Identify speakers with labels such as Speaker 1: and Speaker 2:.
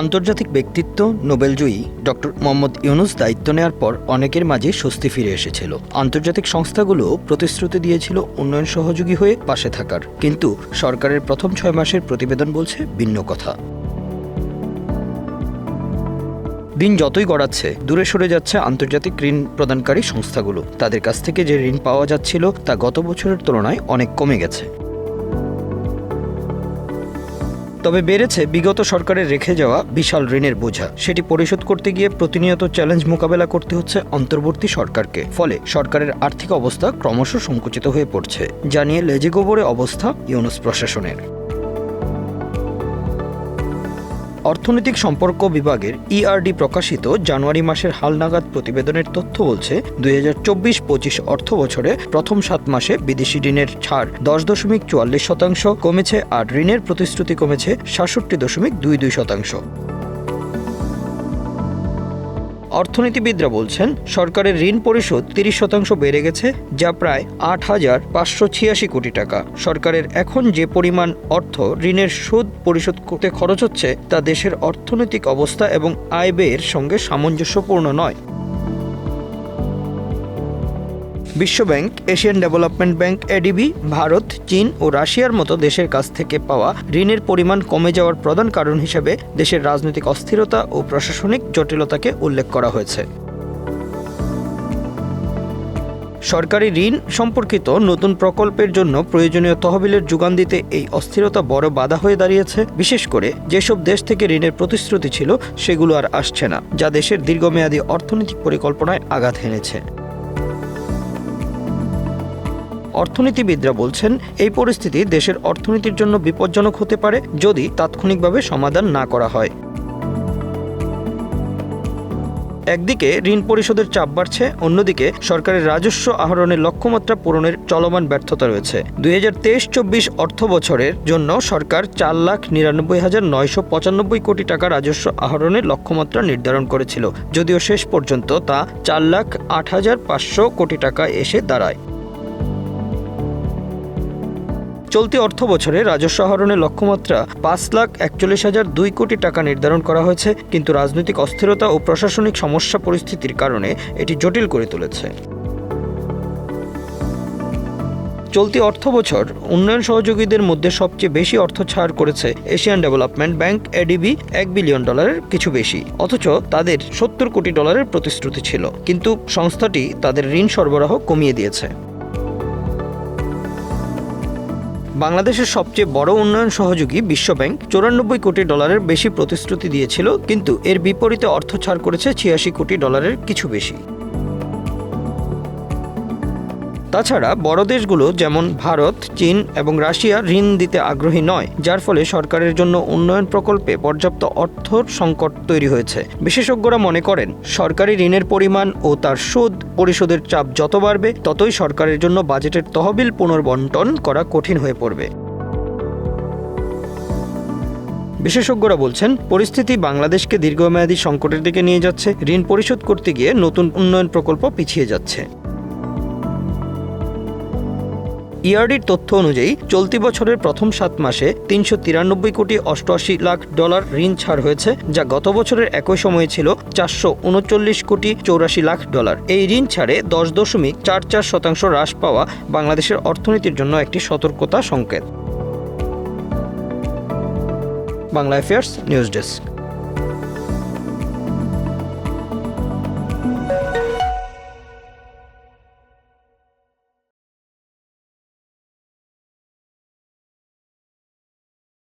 Speaker 1: আন্তর্জাতিক ব্যক্তিত্ব, নোবেলজয়ী ডক্টর মোহাম্মদ ইউনুস দায়িত্ব নেওয়ার পর অনেকের মাঝে স্বস্তি ফিরে এসেছিল। আন্তর্জাতিক সংস্থাগুলো প্রতিশ্রুতি দিয়েছিল উন্নয়ন সহযোগী হয়ে পাশে থাকার। কিন্তু সরকারের প্রথম ছয় মাসের প্রতিবেদন বলছে ভিন্ন কথা। দিন যতই গড়াচ্ছে, দূরে সরে যাচ্ছে আন্তর্জাতিক ঋণ প্রদানকারী সংস্থাগুলো। তাদের কাছ থেকে যে ঋণ পাওয়া যাচ্ছিল তা গত বছরের তুলনায় অনেক কমে গেছে। তবে বেড়েছে বিগত সরকারের রেখে যাওয়া বিশাল ঋণের বোঝা। সেটি পরিশোধ করতে গিয়ে প্রতিনিয়ত চ্যালেঞ্জ মোকাবেলা করতে হচ্ছে অন্তর্বর্তী সরকারকে। ফলে সরকারের আর্থিক অবস্থা ক্রমশ সংকুচিত হয়ে পড়ছে, জানিয়ে লেজে গোবরে অবস্থা ইউনুস প্রশাসনের। অর্থনৈতিক সম্পর্ক বিভাগের ইআরডি প্রকাশিত জানুয়ারি মাসের হালনাগাদ প্রতিবেদনের তথ্য বলছে, দুই হাজার চব্বিশ পঁচিশ অর্থ বছরে প্রথম সাত মাসে বিদেশি ঋণের ছাড় দশ দশমিক চুয়াল্লিশ শতাংশ কমেছে আর ঋণের প্রতিশ্রুতি কমেছে সাতষট্টি দশমিক দুই দুই শতাংশ। অর্থনীতিবিদরা বলছেন, সরকারের ঋণ পরিশোধ তিরিশ শতাংশ বেড়ে গেছে, যা প্রায় আট হাজার পাঁচশো ছিয়াশি কোটি টাকা। সরকারের এখন যে পরিমাণ অর্থ ঋণের সুদ পরিশোধ করতে খরচ হচ্ছে, তা দেশের অর্থনৈতিক অবস্থা এবং আয় ব্যয়ের সঙ্গে সামঞ্জস্যপূর্ণ নয়। বিশ্বব্যাংক, Asian development bank, ADB, Bharat, চীন ও রাশিয়ার মতো দেশের কাছ থেকে পাওয়া ঋণের পরিমাণ কমে যাওয়ার প্রধান কারণ হিসেবে দেশের রাজনৈতিক অস্থিরতা ও প্রশাসনিক জটিলতাকে উল্লেখ করা হয়েছে। সরকারি ঋণ সম্পর্কিত নতুন প্রকল্পের জন্য প্রয়োজনীয় তহবিলের যোগান দিতে এই অস্থিরতা বড় বাধা হয়ে দাঁড়িয়েছে। বিশেষ করে যেসব দেশ থেকে ঋণের প্রতিশ্রুতি ছিল, সেগুলো আর আসছে না, যা দেশের দীর্ঘমেয়াদী অর্থনৈতিক পরিকল্পনায় আঘাত হেনেছে। অর্থনীতিবিদরা বলছেন, এই পরিস্থিতি দেশের অর্থনীতির জন্য বিপজ্জনক হতে পারে যদি তাৎক্ষণিকভাবে সমাধান না করা হয়। একদিকে ঋণ পরিশোধের চাপ বাড়ছে, অন্যদিকে সরকারের রাজস্ব আহরণের লক্ষ্যমাত্রা পূরণের চলমান ব্যর্থতা রয়েছে। দুই হাজার তেইশ চব্বিশ অর্থ বছরের জন্য সরকার চার লাখ নিরানব্বই হাজার নয়শো পঁচানব্বই কোটি টাকা রাজস্ব আহরণের লক্ষ্যমাত্রা নির্ধারণ করেছিল, যদিও শেষ পর্যন্ত তা চার লাখ আট হাজার পাঁচশো কোটি টাকা এসে দাঁড়ায়। চলতি অর্থ বছরে রাজস্ব আহরণের লক্ষ্যমাত্রা পাঁচ লাখ একচল্লিশ হাজার দুই কোটি টাকা নির্ধারণ করা হয়েছে, কিন্তু রাজনৈতিক অস্থিরতা ও প্রশাসনিক সমস্যা পরিস্থিতির কারণে এটি জটিল করে তুলেছে। চলতি অর্থ বছর উন্নয়ন সহযোগীদের মধ্যে সবচেয়ে বেশি অর্থ ছাড় করেছে এশিয়ান ডেভেলপমেন্ট ব্যাংক, এডিবি, এক বিলিয়ন ডলারের কিছু বেশি। অথচ তাদের সত্তর কোটি ডলারের প্রতিশ্রুতি ছিল, কিন্তু সংস্থাটি তাদের ঋণ সরবরাহ কমিয়ে দিয়েছে। বাংলাদেশের সবচেয়ে বড় উন্নয়ন সহযোগী বিশ্বব্যাংক চৌরানব্বই কোটি ডলারের বেশি প্রতিশ্রুতি দিয়েছিল, কিন্তু এর বিপরীতে অর্থ ছাড় করেছে ছিয়াশি কোটি ডলারের কিছু বেশি। তাছাড়া বড় দেশগুলো যেমন ভারত, চীন এবং রাশিয়া ঋণ দিতে আগ্রহী নয়, যার ফলে সরকারের জন্য উন্নয়ন প্রকল্পে পর্যাপ্ত অর্থর সংকট তৈরি হয়েছে। বিশেষজ্ঞরা মনে করেন, সরকারি ঋণের পরিমাণ ও তার সুদ, পরিশোধের চাপ যত বাড়বে, ততই সরকারের জন্য বাজেটের তহবিল পুনর্বন্টন করা কঠিন হয়ে পড়বে। বিশেষজ্ঞরা বলছেন, পরিস্থিতি বাংলাদেশকে দীর্ঘমেয়াদী সংকটের দিকে নিয়ে যাচ্ছে, ঋণ পরিশোধ করতে গিয়ে নতুন উন্নয়ন প্রকল্প পিছিয়ে যাচ্ছে। ইআরডির তথ্য অনুযায়ী, চলতি বছরের প্রথম সাত মাসে তিনশো তিরানব্বই কোটি অষ্টআশি লাখ ডলার ঋণ ছাড় হয়েছে, যা গত বছরের একই সময়ে ছিল চারশো উনচল্লিশ কোটি চৌরাশি লাখ ডলার। এই ঋণ ছাড়ে দশ দশমিক চার চার শতাংশ হ্রাস পাওয়া বাংলাদেশের অর্থনীতির জন্য একটি সতর্কতা সংকেত। Bangla affairs news desk